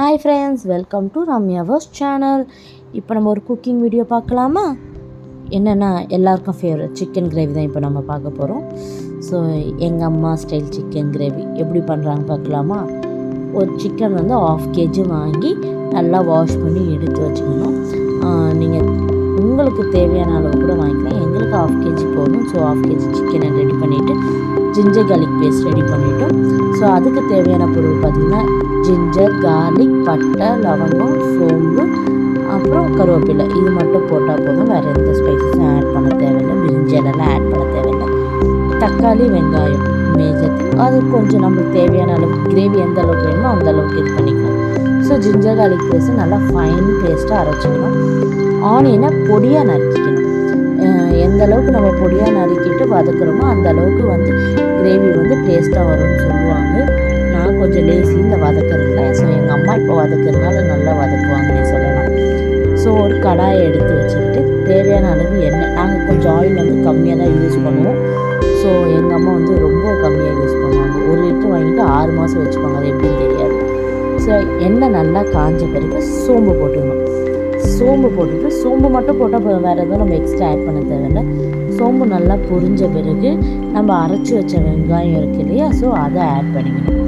Hi friends welcome to Ramyaverse channel இப்போ நம்ம ஒரு குக்கிங் வீடியோ பார்க்கலாமா? என்னென்னா எல்லாருக்கும் ஃபேவரட் சிக்கன் கிரேவி தான் இப்போ நம்ம பார்க்க போகிறோம் ஸோ எங்கள் அம்மா ஸ்டைல் சிக்கன் கிரேவி எப்படி பண்ணுறாங்க பார்க்கலாமா? ஒரு சிக்கன் வந்து ஆஃப் கேஜி வாங்கி நல்லா வாஷ் பண்ணி எடுத்து வச்சுக்கணும். நீங்கள் உங்களுக்கு தேவையான அளவு கூட வாங்கிக்கலாம். எங்களுக்கு ஆஃப் கேஜி போதும். ஸோ ஆஃப் கேஜி சிக்கனை ரெடி பண்ணிவிட்டு ஜிஞ்சர் கார்லிக் பேஸ்ட் ரெடி பண்ணிவிட்டோம் ஸோ அதுக்கு தேவையான பொருள் பார்த்திங்கன்னா ஜிஞ்சர் கார்லிக் பட்டை லவங்கம் சோம்பு அப்புறம் கருவேப்பிலை. இது மட்டும் போட்டால் போதும். வேறு எந்த ஸ்பைசஸும் ஆட் பண்ண தேவையில்லை. பிரிஞ்சலெல்லாம் ஆட் பண்ண தேவையில்லை. தக்காளி வெங்காயம் மேஜர் அது கொஞ்சம் நம்மளுக்கு தேவையான அளவுக்கு கிரேவி எந்த அளவுக்கு வேணுமோ அந்த அளவுக்கு இது பண்ணிக்கலாம். ஸோ ஜிஞ்சர் கார்லிக் பேஸ்ட்டு நல்லா ஃபைன் பேஸ்ட்டாக அரைச்சிக்கணும். ஆனியனை பொடியாக நறுக்கிக்கணும். எந்த அளவுக்கு நம்ம பொடியாக நறுக்கிட்டு வதக்குறோமோ அந்த அளவுக்கு வந்து கிரேவி வந்து டேஸ்ட்டாக வரும்னு சொல்லுவாங்க. நான் கொஞ்சம் லேசி இந்த வதக்குறதில்ல ஸோ எங்கள் அம்மா இப்போ வதக்கிறதுனால நல்லா வதக்குவாங்கன்னே சொல்லலாம். ஸோ ஒரு கடாயை எடுத்து வச்சுக்கிட்டு தேவையான அளவு எண்ணெய் நாங்கள் கொஞ்சம் ஆயில் வந்து கம்மியாக தான் யூஸ் பண்ணுவோம். ஸோ எங்கள் அம்மா வந்து ரொம்ப கம்மியாக யூஸ் பண்ணுவாங்க. ஒரு லிட்டர் வாங்கிட்டு ஆறு மாதம் வச்சுப்பாங்க அது எப்படின்னு தெரியாது. ஸோ எண்ணெய் நல்லா காஞ்ச பிறகு சோம்பு போட்டுக்கணும். சோம்பு போட்டுட்டு சோம்பு மட்டும் போட்டால் போதும் வேறு எதுவும் நம்ம எக்ஸ்ட்ரா ஆட் பண்ண தேவையில்லை. சோம்பு நல்லா பொரிஞ்ச பிறகு நம்ம அரைச்சி வச்ச வெங்காயம் இருக்கு இல்லையா? ஸோ அதை ஆட் பண்ணிக்கணும்.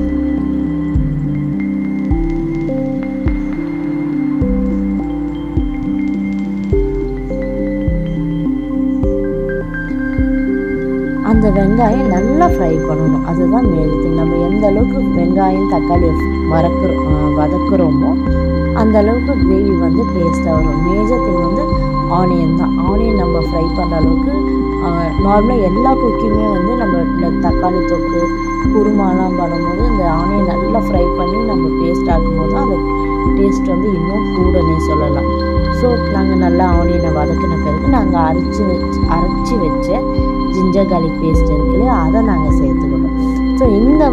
அந்த வெங்காயம் நல்லா ஃப்ரை பண்ணணும். அதுதான் மேல் நம்ம எந்த அளவுக்கு வெங்காயம் தக்காளி வதக்குறோம் வதக்குறோமோ அந்த அளவுக்கு கிரேவி வந்து டேஸ்ட்டாக வரும். மேஜர் திங் வந்து ஆனியன் தான். ஆனியன் நம்ம ஃப்ரை பண்ணுற அளவுக்கு நார்மலாக எல்லா குக்கிங்குமே வந்து நம்ம இந்த தக்காளி தொக்கு குருமாலாம் பண்ணும்போது இந்த ஆனியன் நல்லா ஃப்ரை பண்ணி நம்ம பேஸ்ட் ஆக்கும்போது அந்த டேஸ்ட் வந்து இன்னும் கூடனே சொல்லலாம். ஸோ நாங்கள் நல்லா ஆனியனை வதக்கின பிறகு நாங்கள் அரைச்சி வச்சு அரைச்சி வச்ச ஜிஞ்சர் கார்லிக் பேஸ்ட் இருக்குது அதை நாங்கள் சேர்த்துக்கணும். ஸோ இந்த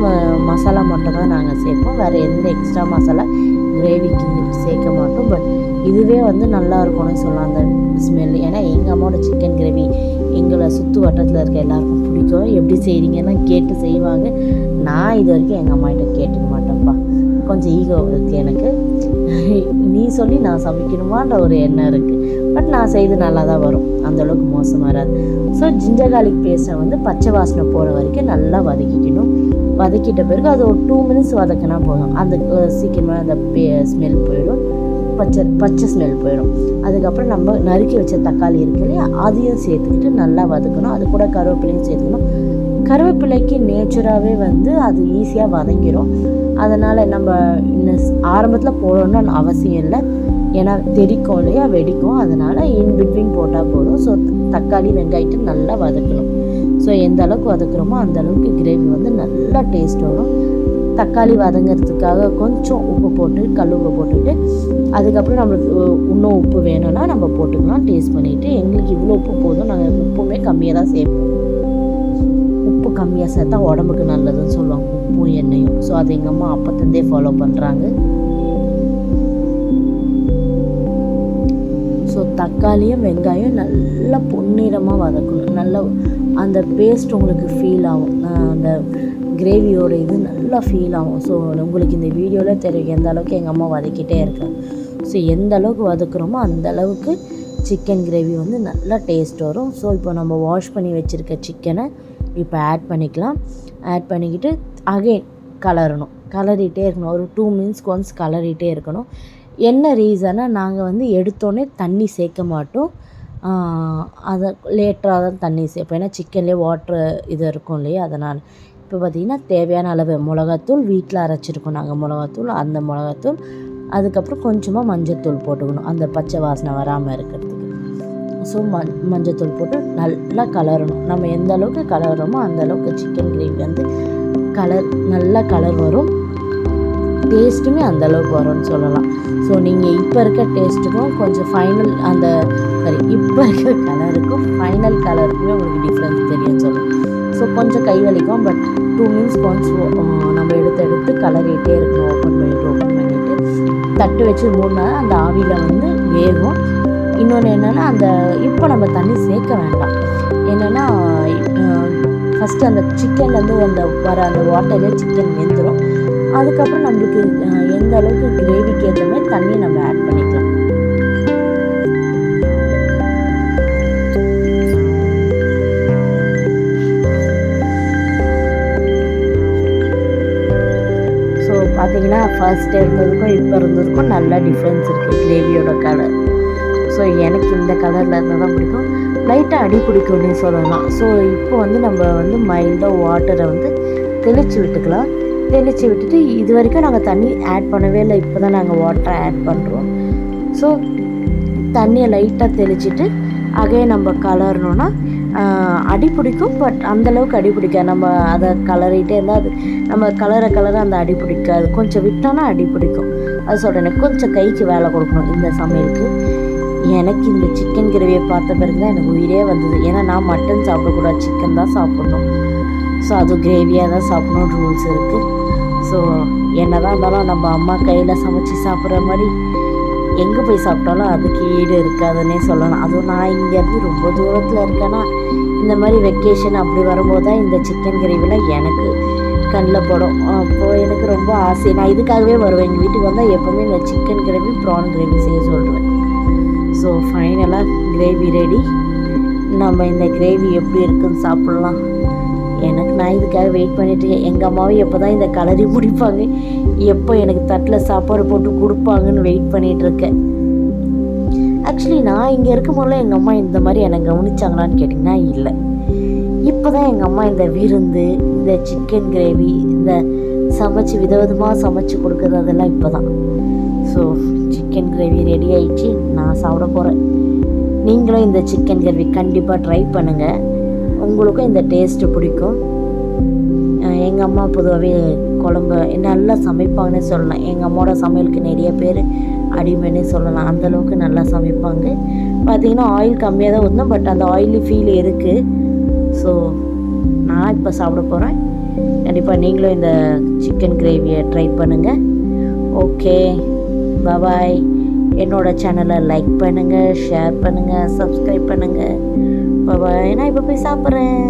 மசாலா மட்டும் தான் நாங்கள் சேர்ப்போம். வேறு எந்த எக்ஸ்ட்ரா மசாலா கிரேவிக்கு சேர்க்க மாட்டோம் பட் இதுவே வந்து நல்லா இருக்கும்னு சொல்லலாம் அந்த ஸ்மெல் ஏன்னா சுற்று வட்டத்தில் இருக்க எல்லாருக்கும் பிடிக்கும். எப்படி செய்கிறீங்கன்னா கேட்டு செய்வாங்க. நான் இது வரைக்கும் எங்கள் அம்மாகிட்ட கேட்டுக்க மாட்டேன்ப்பா. கொஞ்சம் ஈகோ இருக்குது எனக்கு. நீ சொல்லி நான் சமைக்கணுமான்ற ஒரு எண்ணம் இருக்குது பட் நான் செய்து நல்லா தான் வரும் அந்தளவுக்கு மோசமாக வராது. ஸோ ஜிஞ்சர் கார்லிக் பேஸ்ட்டை வந்து பச்சை வாசனை போகிற வரைக்கும் நல்லா வதக்கிக்கணும். வதக்கிட்ட பிறகு அது ஒரு டூ மினிட்ஸ் வதக்கினா போதும். அந்த சீக்கிரமாக அந்த பே ஸ்மெல் போயிடும். பச்சை பச்சை ஸ்மெல் போயிடும் அதுக்கப்புறம் நம்ம நறுக்கி வச்ச தக்காளி இருக்கு இல்லையா அதையும் சேர்த்துக்கிட்டு நல்லா வதக்கணும். அது கூட கருவேப்பிலையும் சேர்த்துக்கணும். கருவேப்பிலைக்கு நேச்சுராகவே வந்து அது ஈஸியாக வதங்கிடும் அதனால் நம்ம இன்னும் ஆரம்பத்தில் போடணும்னு அவசியம் இல்லை. ஏன்னா தெறிக்கும் இல்லையா வெடிக்கும். அதனால் இன் பிட்வீன் போட்டால் போதும். ஸோ தக்காளி வெங்காயத்தை நல்லா வதக்கணும். ஸோ எந்த அளவுக்கு வதக்குறோமோ அந்த அளவுக்கு கிரேவி வந்து நல்லா டேஸ்ட் வரும். தக்காளி வதங்கிறதுக்காக கொஞ்சம் உப்பு போட்டு கல் உப்பு போட்டுட்டு அதுக்கப்புறம் நம்மளுக்கு இன்னும் உப்பு வேணும்னா நம்ம போட்டுக்கலாம். டேஸ்ட் பண்ணிவிட்டு எங்களுக்கு இவ்வளோ உப்பு போதும் நாங்கள் உப்புமே கம்மியாக தான் சேர்ப்போம். உப்பு கம்மியாக சேர்த்தா உடம்புக்கு நல்லதுன்னு சொல்லுவாங்க உப்பும் எண்ணெயும். ஸோ அது எங்கள் அம்மா அப்போத்தந்தே ஃபாலோ பண்ணுறாங்க ஸோ தக்காளியும் வெங்காயம் நல்லா பொன்னிறமாக வதக்கணும். நல்லா அந்த பேஸ்ட் உங்களுக்கு ஃபீல் ஆகும். அந்த கிரேவியோட இது நல்லா ஃபீல் ஆகும். ஸோ உங்களுக்கு இந்த வீடியோவில் தெரியும் எந்த அளவுக்கு எங்கள் அம்மா வதக்கிட்டே இருக்காங்க ஸோ எந்த அளவுக்கு வதக்குறோமோ அந்த அளவுக்கு சிக்கன் கிரேவி வந்து நல்லா டேஸ்ட் வரும். ஸோ இப்போ நம்ம வாஷ் பண்ணி வச்சுருக்க சிக்கனை இப்போ ஆட் பண்ணிக்கலாம். ஆட் பண்ணிக்கிட்டு அகைன் கலரணும். கலரிட்டே இருக்கணும். ஒரு டூ மினிட்ஸ்க்கு ஒன்ஸ் கலரிட்டே இருக்கணும். என்ன ரீசனாக நாங்கள் வந்து எடுத்தோடனே தண்ணி சேர்க்க மாட்டோம். அதை லேட்டராக தான் தண்ணி சேர்ப்போம். ஏன்னா சிக்கன்லேயே வாட்ரு இது இருக்கும் இல்லையா? அதனால். இப்போ பார்த்திங்கன்னா தேவையான அளவு மிளகாத்தூள் வீட்டில் அரைச்சிருக்கோம் நாங்கள் மிளகாத்தூள் அந்த மிளகாத்தூள் அதுக்கப்புறம் கொஞ்சமாக மஞ்சத்தூள் போட்டுக்கணும். அந்த பச்சை வாசனை வராமல் இருக்கிறதுக்கு. ஸோ மஞ் மஞ்சத்தூள் போட்டு நல்லா கலரணும். நம்ம எந்த அளவுக்கு கலருமோ அந்த அளவுக்கு சிக்கன் கிரேவி வந்து கலர் நல்லா கலர் வரும். டேஸ்ட்டுமே அந்த அளவுக்கு வரும்னு சொல்லலாம். ஸோ நீங்கள் இப்போ இருக்க டேஸ்ட்டுக்கும் கொஞ்சம் ஃபைனல் அந்த சாரி இப்போ இருக்க கலருக்கும் ஃபைனல் கலருக்குமே உங்களுக்கு டிஃப்ரென்ஸ் தெரியும்னு சொல்லலாம். ஸோ கொஞ்சம் கை வலிக்கும் பட் டூ மினிட்ஸ் ஒன்ஸ் நம்ம எடுத்து எடுத்து கலரிட்டே இருக்கணும். ஓப்பன் பண்ணிட்டு ஓப்பன் பண்ணிவிட்டு தட்டு வச்சு மூணு அந்த ஆவியில் வந்து வேகும். இன்னொன்று என்னென்னா அந்த இப்போ நம்ம தண்ணி சேர்க்க வேண்டாம். என்னென்னா ஃபஸ்ட்டு அந்த சிக்கன்லேருந்து அந்த வர அந்த வாட்டரில் சிக்கன் வெந்துடும் அதுக்கப்புறம் நம்மளுக்கு எந்த அளவுக்கு கிரேவி தண்ணி நம்ம ஆட் பண்ணிக்கலாம். பார்த்தீங்கன்னா ஃபர்ஸ்ட் இருந்ததுக்கும் இப்போ இருந்ததுக்கும் நல்லா டிஃப்ரென்ஸ் இருக்குது கிரேவியோட கலர் ஸோ எனக்கு இந்த கலரில் இருந்தால் தான் பிடிக்கும். லைட்டாக அடி பிடிக்கும்னு சொல்லலாம். ஸோ இப்போ வந்து நம்ம வந்து மைல்டாக வாட்டரை வந்து தெளித்து விட்டுக்கலாம். தெளித்து விட்டுட்டு இது வரைக்கும் நாங்கள் தண்ணி ஆட் பண்ணவே இல்லை. இப்போ தான் நாங்கள் வாட்டரை ஆட் பண்ணுறோம் ஸோ தண்ணியை லைட்டாக தெளிச்சிட்டு அகையே நம்ம கலரணுன்னா அடி பிடிக்கும் பட் அந்தளவுக்கு அடி பிடிக்காது. நம்ம அதை கலரிகிட்டே இருந்தால் அது நம்ம கலரை கலரை அந்த அடி பிடிக்காது. கொஞ்சம் விட்டோன்னா அடி பிடிக்கும். அது சொல்கிறேன் கொஞ்சம் கைக்கு வேலை கொடுக்கணும் இந்த சமையலுக்கு. எனக்கு இந்த சிக்கன் கிரேவியை பார்த்த பிறகு தான் எனக்கு உயிரே வந்தது. ஏன்னா நான் மட்டன் சாப்பிடக்கூடாது. சிக்கன் தான் சாப்பிட்ணும். ஸோ அது கிரேவியாக தான் சாப்பிட்ணும் ரூல்ஸ் இருக்குது ஸோ என்ன தான் இருந்தாலும் நம்ம அம்மா கையில் சமைச்சு சாப்பிட்ற மாதிரி எங்கே போய் சாப்பிட்டாலும் அதுக்கு ஈடு இருக்காதுன்னே சொல்லலாம். அதுவும் நான் இங்கேருந்து ரொம்ப தூரத்தில் இருக்கேன்னா இந்த மாதிரி வெக்கேஷன் அப்படி வரும்போது தான் இந்த சிக்கன் கிரேவிலாம் எனக்கு கண்ணில் படும். அப்போது எனக்கு ரொம்ப ஆசை. நான் இதுக்காகவே வருவேன். எங்கள் வீட்டுக்கு வந்தால் எப்போவுமே இந்த சிக்கன் கிரேவி ப்ரான் கிரேவி செய்ய சொல்கிறேன் ஸோ ஃபைனலாக கிரேவி ரெடி நம்ம இந்த கிரேவி எப்படி இருக்குன்னு சாப்பிட்லாம். எனக்கு நான் இதுக்காக வெயிட் பண்ணிட்டு இருக்கேன். எங்கள் அம்மாவும் எப்போ தான் இந்த கலரி முடிப்பாங்க எப்போ எனக்கு தட்டில் சாப்பாடு போட்டு கொடுப்பாங்கன்னு வெயிட் பண்ணிகிட்டு இருக்கேன். ஆக்சுவலி நான் இங்கே இருக்கும் போதெல்லாம் எங்கள் அம்மா இந்த மாதிரி என்னை கவனிச்சாங்களான்னு கேட்டிங்கன்னா இல்லை. இப்போ தான் எங்கள் அம்மா இந்த விருந்து இந்த சிக்கன் கிரேவி இந்த சமைச்சு விதவிதமாக சமைச்சு கொடுக்குறது அதெல்லாம் இப்போ தான் ஸோ சிக்கன் கிரேவி ரெடி ஆயிடுச்சு. நான் சாப்பிட போகிறேன் நீங்களும் இந்த சிக்கன் கிரேவி கண்டிப்பாக ட்ரை பண்ணுங்கள் உங்களுக்கும் இந்த டேஸ்ட்டு பிடிக்கும். எங்கள் அம்மா பொதுவாகவே குழம்பு நல்லா சமைப்பாங்கன்னு சொல்லலாம். எங்கள் அம்மாவோட சமையலுக்கு நிறைய பேர் அடிமைன்னு சொல்லலாம். அந்தளவுக்கு நல்லா சமைப்பாங்க. பார்த்தீங்கன்னா ஆயில் கம்மியாக தான் ஊற்றணும் பட் அந்த ஆயிலி ஃபீல் இருக்குது ஸோ நான் இப்போ சாப்பிட போகிறேன் கண்டிப்பாக நீங்களும் இந்த சிக்கன் கிரேவியை ட்ரை பண்ணுங்கள் ஓகே பபாய் என்னோடய சேனலை லைக் பண்ணுங்கள் ஷேர் பண்ணுங்கள் சப்ஸ்கிரைப் பண்ணுங்கள் பபாய் நான் இப்போ போய் சாப்பிட்றேன்